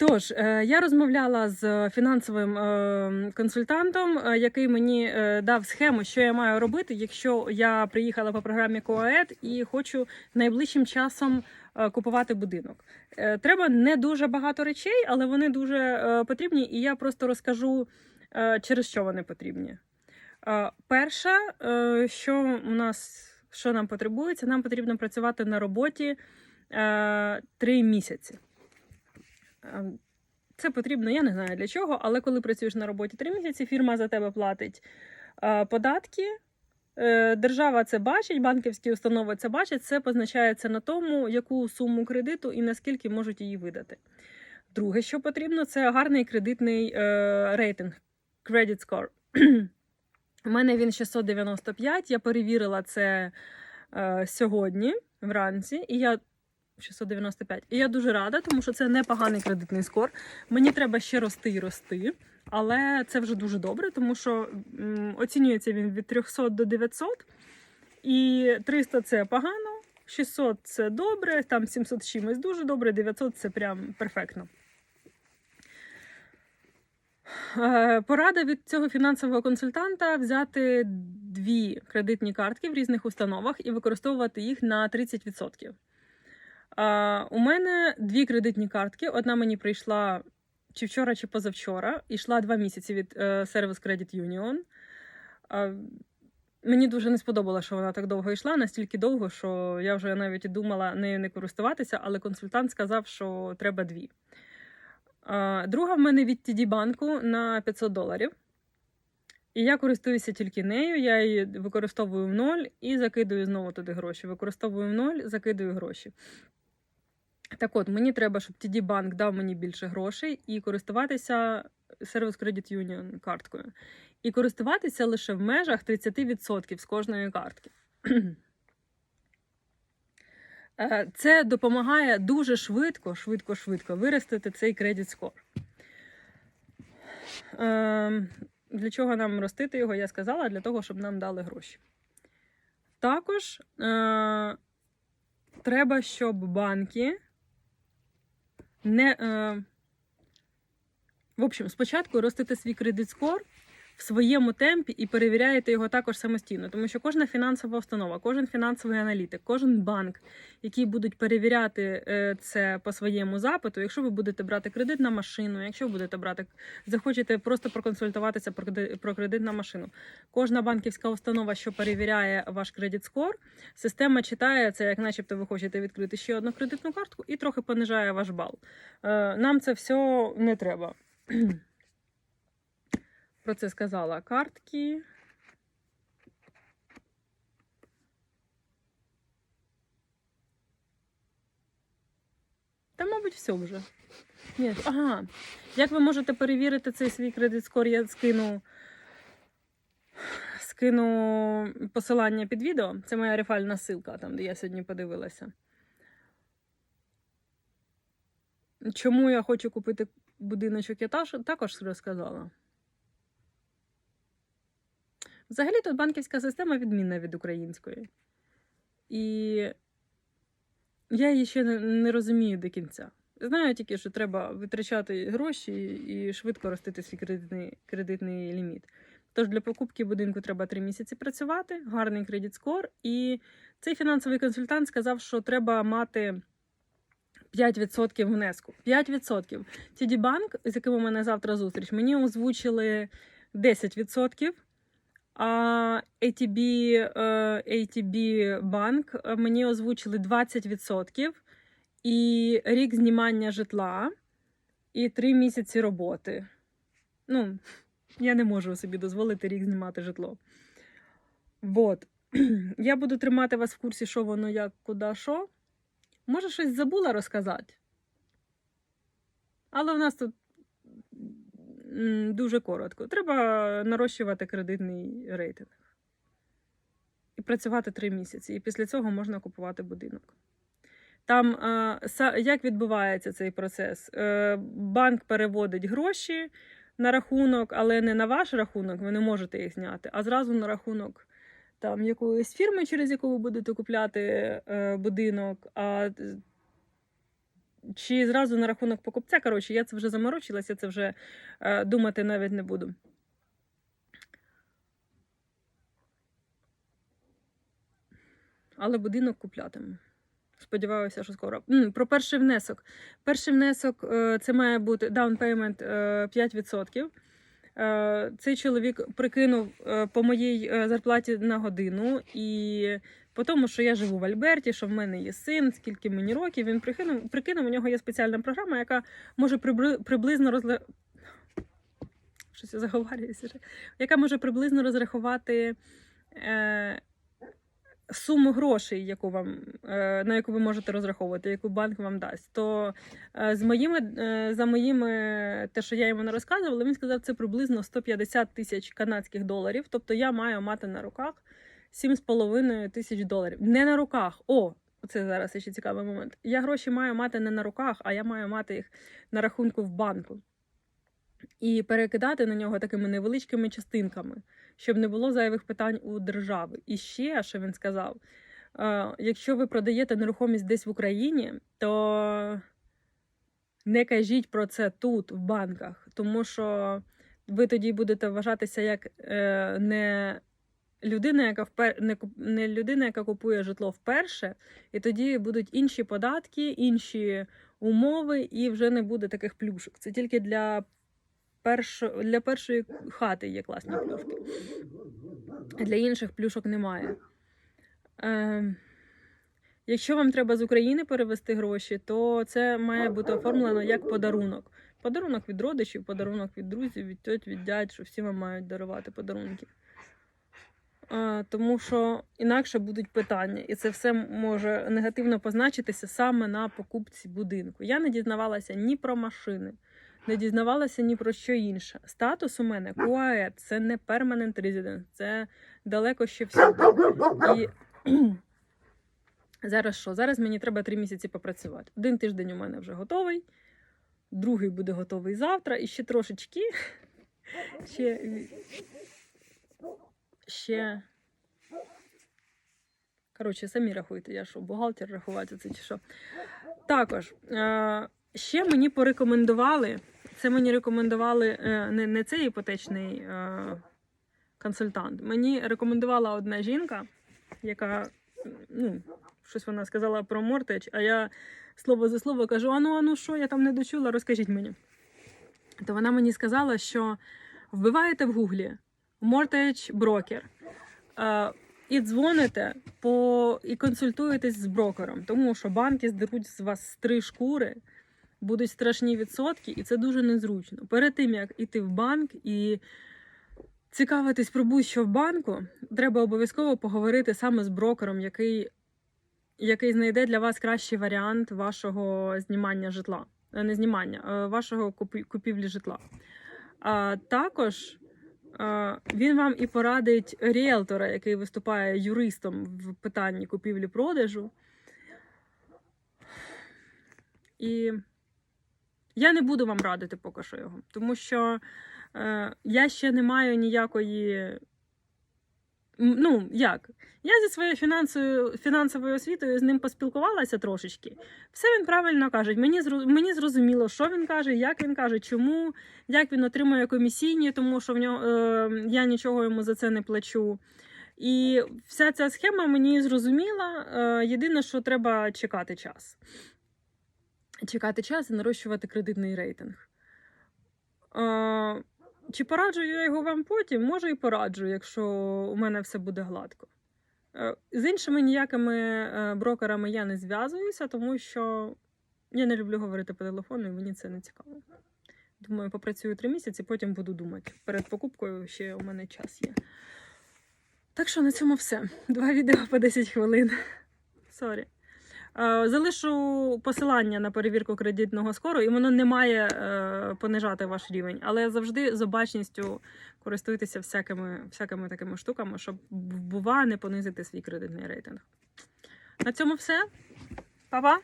Тож, е, я розмовляла з фінансовим е, консультантом, е, який мені дав схему, що я маю робити, якщо я приїхала по програмі КОАЕД і хочу найближчим часом купувати будинок. Треба не дуже багато речей, але вони дуже потрібні, і я просто розкажу, через що вони потрібні. Е, Перша, е, що у нас що нам потребується, нам потрібно працювати на роботі три місяці. Е, Це потрібно, я не знаю для чого, але коли працюєш на роботі три місяці, фірма за тебе платить е, податки. е, Держава це бачить, банківські установи це бачать. Це позначається на тому, яку суму кредиту і наскільки можуть її видати. Друге, що потрібно, це гарний кредитний е, рейтинг Credit Score. У мене він 695. Я перевірила це сьогодні вранці, і я 695. І я дуже рада, тому що це непоганий кредитний скор. Мені треба ще рости і рости, але це вже дуже добре, тому що м, оцінюється він від 300 до 900, і 300 це погано, 600 це добре, там 700 чимось дуже добре, 900 це прям перфектно. Е, Порада від цього фінансового консультанта взяти дві кредитні картки в різних установах і використовувати їх на 30%. У мене дві кредитні картки. Одна мені прийшла чи вчора, чи позавчора. Ішла два місяці від Service Credit Union. Мені дуже не сподобалося, що вона так довго йшла, настільки довго, що я вже навіть думала нею не користуватися, але консультант сказав, що треба дві. Друга в мене від TD банку на 500 доларів. І я користуюся тільки нею, я її використовую в ноль і закидую знову туди гроші. Використовую в ноль, закидую гроші. Так от, мені треба, щоб TD банк дав мені більше грошей і користуватися Service Credit Union карткою. І користуватися лише в межах 30% з кожної картки. Е, Це допомагає дуже швидко, швидко, швидко виростити цей кредит скор. Ем, Для чого нам ростити його, я сказала, для того, щоб нам дали гроші. Також е, треба, щоб банки не. Е, в общем, спочатку ростити свій кредит скор в своєму темпі і перевіряєте його також самостійно, тому що кожна фінансова установа, кожен фінансовий аналітик, кожен банк, які будуть перевіряти е, це по своєму запиту, якщо ви будете брати кредит на машину, якщо ви будете брати, захочете просто проконсультуватися про кредит, про кредит на машину. Кожна банківська установа, що перевіряє ваш кредит скор, система читає це, як начебто ви хочете відкрити ще одну кредитну картку і трохи понижає ваш бал. Е, Нам це все не треба. Про це сказала картки. Та, мабуть, все вже. Ні, ага. Як ви можете перевірити цей свій кредит скор? Я скину, скину посилання під відео. Це моя рефальна ссылка, там, де я сьогодні подивилася. Чому я хочу купити будиночок, я також розказала. Взагалі тут банківська система відмінна від української. І я її ще не, розумію до кінця. Знаю тільки, що треба витрачати гроші і швидко ростити свій кредитний, кредитний ліміт. Тож для покупки будинку треба 3 місяці працювати, гарний кредит скор. І цей фінансовий консультант сказав, що треба мати 5% внеску. 5%. TD банк, з яким у мене завтра зустріч, мені озвучили 10%. ATB, е, ATB банк е, мені озвучили 20% і рік знімання житла, і 3 місяці роботи. Ну, я не можу собі дозволити рік знімати житло. Вот. Я буду тримати вас в курсі, що воно, як, куди, що. Може, щось забула розказати. Але в нас тут дуже коротко. Треба нарощувати кредитний рейтинг. І працювати три місяці. І після цього можна купувати будинок. Там е, як відбувається цей процес? Е, Банк переводить гроші на рахунок, але не на ваш рахунок, ви не можете їх зняти, а зразу на рахунок там якоїсь фірми, через яку ви будете купляти е, будинок. А чи зразу на рахунок покупця. Коротше, я це вже заморочилася, це вже е, думати навіть не буду. Але будинок куплятиму. Сподіваюся, що скоро. М, Про перший внесок. Перший внесок е, це має бути е, 5%. Е, Цей чоловік прикинув е, по моїй е, зарплаті на годину, і по тому, що я живу в Альберті, що в мене є син, скільки мені років, він прикинув, прикинув, у нього є спеціальна програма, яка може приблизно розли... Щось я. Яка може приблизно розрахувати е, суму грошей, яку вам, е, на яку ви можете розраховувати, яку банк вам дасть. То е, з моїми, е, за моїми, те, що я йому не розказувала, він сказав, це приблизно 150 тисяч канадських доларів. Тобто я маю мати на руках 7,5 тисяч доларів. Не на руках. О, це зараз ще цікавий момент. Я гроші маю мати не на руках, а я маю мати їх на рахунку в банку. І перекидати на нього такими невеличкими частинками, щоб не було зайвих питань у держави. І ще, що він сказав, е, якщо ви продаєте нерухомість десь в Україні, то не кажіть про це тут, в банках, тому що ви тоді будете вважатися як е, не людина, яка впер... не, не людина, яка купує житло вперше, і тоді будуть інші податки, інші умови, і вже не буде таких плюшок. Це тільки для, перш... для першої хати є класні плюшки. Для інших плюшок немає. Е... Якщо вам треба з України перевести гроші, то це має бути оформлено як подарунок. Подарунок від родичів, подарунок від друзів, від тьоть, від дядь, що всі вам мають дарувати подарунки. А, тому що інакше будуть питання, і це все може негативно позначитися саме на покупці будинку. Я не дізнавалася ні про машини, не дізнавалася ні про що інше. Статус у мене КУАЕ, це не permanent resident, це далеко ще всюди. І зараз що? Зараз мені треба три місяці попрацювати. Один тиждень у мене вже готовий, другий буде готовий завтра, і ще трошечки. Ще, ще. Коротше, самі рахуйте, я що, бухгалтер рахувати це чи що. Також е, ще мені порекомендували. Це мені рекомендували е, не, не цей іпотечний е, консультант. Мені рекомендувала одна жінка, яка ну, щось вона сказала про мортеч, а я слово за слово кажу: ану, ану, що я там не дочула, розкажіть мені. То вона мені сказала, що вбиваєте в гуглі мортеч брокер. Е, і дзвоните по і консультуєтесь з брокером, тому що банки здеруть з вас три шкури, будуть страшні відсотки, і це дуже незручно. Перед тим як іти в банк і цікавитись про будь-що в банку, треба обов'язково поговорити саме з брокером, який, який знайде для вас кращий варіант вашого знімання житла, Е, не знімання, вашого купівлі житла. А також. Е, Він вам і порадить ріелтора, який виступає юристом в питанні купівлі-продажу. І я не буду вам радити поки що його, тому що е, я ще не маю ніякої. Ну, як? Я зі своєю фінансовою, фінансовою освітою з ним поспілкувалася трошечки. Все він правильно каже. Мені, мені зрозуміло, що він каже, як він каже, чому, як він отримує комісійні, тому що в нього, е, я нічого йому за це не плачу. І вся ця схема мені зрозуміла. Е, єдине, що треба чекати час. Чекати час і нарощувати кредитний рейтинг. Е, чи пораджу я його вам потім? Може, і пораджу, якщо у мене все буде гладко. Е, З іншими ніякими е, брокерами я не зв'язуюся, тому що я не люблю говорити по телефону, і мені це не цікаво. Думаю, попрацюю три місяці, потім буду думати. Перед покупкою ще у мене час є. Так що на цьому все. Два відео по 10 хвилин. Сорі. Е, Залишу посилання на перевірку кредитного скору, і воно не має е, понижати ваш рівень, але завжди з обачністю користуйтеся всякими, всякими такими штуками, щоб бува не понизити свій кредитний рейтинг. На цьому все. Па-па!